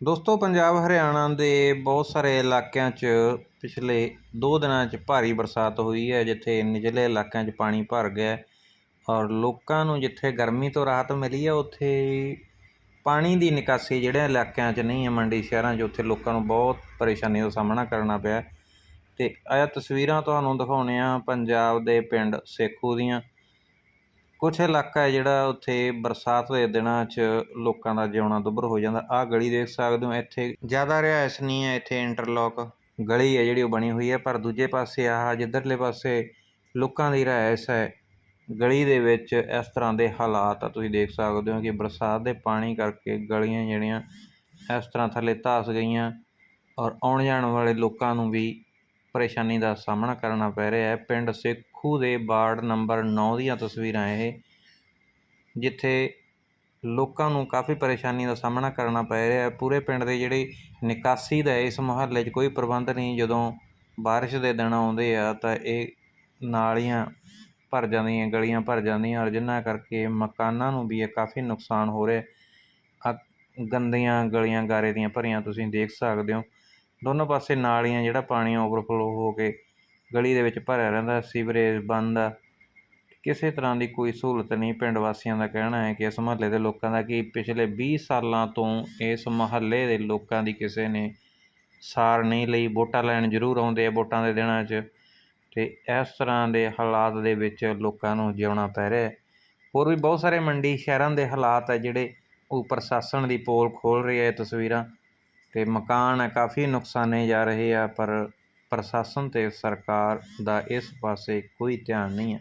ਦੋਸਤੋ, ਪੰਜਾਬ ਹਰਿਆਣਾ ਦੇ ਬਹੁਤ ਸਾਰੇ ਇਲਾਕਿਆਂ 'ਚ ਪਿਛਲੇ 2 ਦਿਨਾਂ 'ਚ ਭਾਰੀ ਬਰਸਾਤ ਹੋਈ ਹੈ, ਜਿੱਥੇ ਨਿਚਲੇ ਇਲਾਕਿਆਂ 'ਚ ਪਾਣੀ ਭਰ ਗਿਆ ਔਰ ਲੋਕਾਂ ਨੂੰ ਜਿੱਥੇ ਗਰਮੀ ਤੋਂ ਰਾਹਤ ਮਿਲੀ ਹੈ, ਉੱਥੇ ਪਾਣੀ ਦੀ ਨਿਕਾਸੀ ਜਿਹੜੇ ਇਲਾਕਿਆਂ 'ਚ ਨਹੀਂ ਹੈ, ਮੰਡੀ ਸ਼ਹਿਰਾਂ 'ਚ ਉੱਥੇ ਲੋਕਾਂ ਨੂੰ ਬਹੁਤ ਪਰੇਸ਼ਾਨੀ ਦਾ ਸਾਹਮਣਾ ਕਰਨਾ ਪਿਆ ਤੇ ਇਹ ਤਸਵੀਰਾਂ ਤੁਹਾਨੂੰ ਦਿਖਾਉਂਦੇ ਆ ਪੰਜਾਬ ਦੇ ਪਿੰਡ ਸੇਖੂ ਦੀਆਂ। ਕੁਛ ਇਲਾਕਾ ਹੈ ਜਿਹੜਾ ਉੱਥੇ ਬਰਸਾਤ ਦੇ ਦਿਨਾਂ 'ਚ ਲੋਕਾਂ ਦਾ ਜਿਉਣਾ ਦੁੱਭਰ ਹੋ ਜਾਂਦਾ। ਆਹ ਗਲੀ ਦੇਖ ਸਕਦੇ ਹੋ, ਇੱਥੇ ਜ਼ਿਆਦਾ ਰਿਹਾਇਸ਼ ਨਹੀਂ ਹੈ, ਇੱਥੇ ਇੰਟਰਲੋਕ ਗਲੀ ਹੈ ਜਿਹੜੀ ਉਹ ਬਣੀ ਹੋਈ ਹੈ, ਪਰ ਦੂਜੇ ਪਾਸੇ ਆਹ ਜਿੱਧਰਲੇ ਪਾਸੇ ਲੋਕਾਂ ਦੀ ਰਿਹਾਇਸ਼ ਹੈ, ਗਲੀ ਦੇ ਵਿੱਚ ਇਸ ਤਰ੍ਹਾਂ ਦੇ ਹਾਲਾਤ ਆ। ਤੁਸੀਂ ਦੇਖ ਸਕਦੇ ਹੋ ਕਿ ਬਰਸਾਤ ਦੇ ਪਾਣੀ ਕਰਕੇ ਗਲੀਆਂ ਜਿਹੜੀਆਂ ਇਸ ਤਰ੍ਹਾਂ ਥੱਲੇ ਧੱਸ ਗਈਆਂ ਔਰ ਆਉਣ ਜਾਣ ਵਾਲੇ ਲੋਕਾਂ ਨੂੰ ਵੀ ਪਰੇਸ਼ਾਨੀ ਦਾ ਸਾਹਮਣਾ ਕਰਨਾ ਪੈ ਰਿਹਾ ਹੈ। ਪਿੰਡ ਸੇਖੂ ਦੇ ਵਾਰਡ ਨੰਬਰ 9 ਦੀਆਂ ਤਸਵੀਰਾਂ ਇਹ, ਜਿੱਥੇ ਲੋਕਾਂ ਨੂੰ ਕਾਫੀ ਪਰੇਸ਼ਾਨੀ ਦਾ ਸਾਹਮਣਾ ਕਰਨਾ ਪੈ ਰਿਹਾ ਹੈ। ਪੂਰੇ ਪਿੰਡ ਦੇ ਜਿਹੜੇ ਨਿਕਾਸੀ ਦਾ ਇਸ ਮੁਹੱਲੇ 'ਚ ਕੋਈ ਪ੍ਰਬੰਧ ਨਹੀਂ, ਜਦੋਂ ਬਾਰਿਸ਼ ਦੇ ਦਿਨ ਆਉਂਦੇ ਆ ਤਾਂ ਇਹ ਨਾਲੀਆਂ ਭਰ ਜਾਂਦੀਆਂ, ਗਲੀਆਂ ਭਰ ਜਾਂਦੀਆਂ ਔਰ ਜਿਨ੍ਹਾਂ ਕਰਕੇ ਮਕਾਨਾਂ ਨੂੰ ਵੀ ਇਹ ਕਾਫੀ ਨੁਕਸਾਨ ਹੋ ਰਿਹਾ ਆ ਗੰਦੀਆਂ ਗਲੀਆਂ, ਗਾਰੇ ਦੀਆਂ ਭਰੀਆਂ ਤੁਸੀਂ ਦੇਖ ਸਕਦੇ ਹੋ। ਦੋਨੋਂ ਪਾਸੇ ਨਾਲੀਆਂ ਜਿਹੜਾ ਪਾਣੀ ਓਵਰਫਲੋ ਹੋ ਕੇ ਗਲੀ ਦੇ ਵਿੱਚ ਭਰਿਆ ਰਹਿੰਦਾ, ਸੀਵਰੇਜ ਬੰਦ ਆ। ਕਿਸੇ ਤਰ੍ਹਾਂ ਦੀ ਕੋਈ ਸਹੂਲਤ ਨਹੀਂ, ਪਿੰਡ ਵਾਸੀਆਂ ਦਾ ਕਹਿਣਾ ਹੈ ਕਿ ਇਸ ਮੁਹੱਲੇ ਦੇ ਲੋਕਾਂ ਦਾ ਕਿ ਪਿਛਲੇ 20 ਸਾਲਾਂ ਤੋਂ ਇਸ ਮੁਹੱਲੇ ਦੇ ਲੋਕਾਂ ਦੀ ਕਿਸੇ ਨੇ ਸਾਰ ਨਹੀਂ ਲਈ। ਵੋਟਾਂ ਲੈਣ ਜ਼ਰੂਰ ਆਉਂਦੇ ਆ ਵੋਟਾਂ ਦੇ ਦਿਨਾਂ 'ਚ ਤੇ ਇਸ ਤਰ੍ਹਾਂ ਦੇ ਹਾਲਾਤ ਦੇ ਵਿੱਚ ਲੋਕਾਂ ਨੂੰ ਜਿਉਣਾ ਪੈ ਰਿਹਾ ਹੋਰ ਵੀ ਬਹੁਤ ਸਾਰੇ ਮੰਡੀ ਸ਼ਹਿਰਾਂ ਦੇ ਹਾਲਾਤ ਹੈ ਜਿਹੜੇ ਉਹ ਪ੍ਰਸ਼ਾਸਨ ਦੀ ਪੋਲ ਖੋਲ ਰਹੀ ਹੈ ਤਸਵੀਰਾਂ। ਅਤੇ ਮਕਾਨ ਹੈ, ਕਾਫੀ ਨੁਕਸਾਨੇ ਜਾ ਰਹੇ ਆ, ਪਰ ਪ੍ਰਸ਼ਾਸਨ ਅਤੇ ਸਰਕਾਰ ਦਾ ਇਸ ਪਾਸੇ ਕੋਈ ਧਿਆਨ ਨਹੀਂ ਹੈ।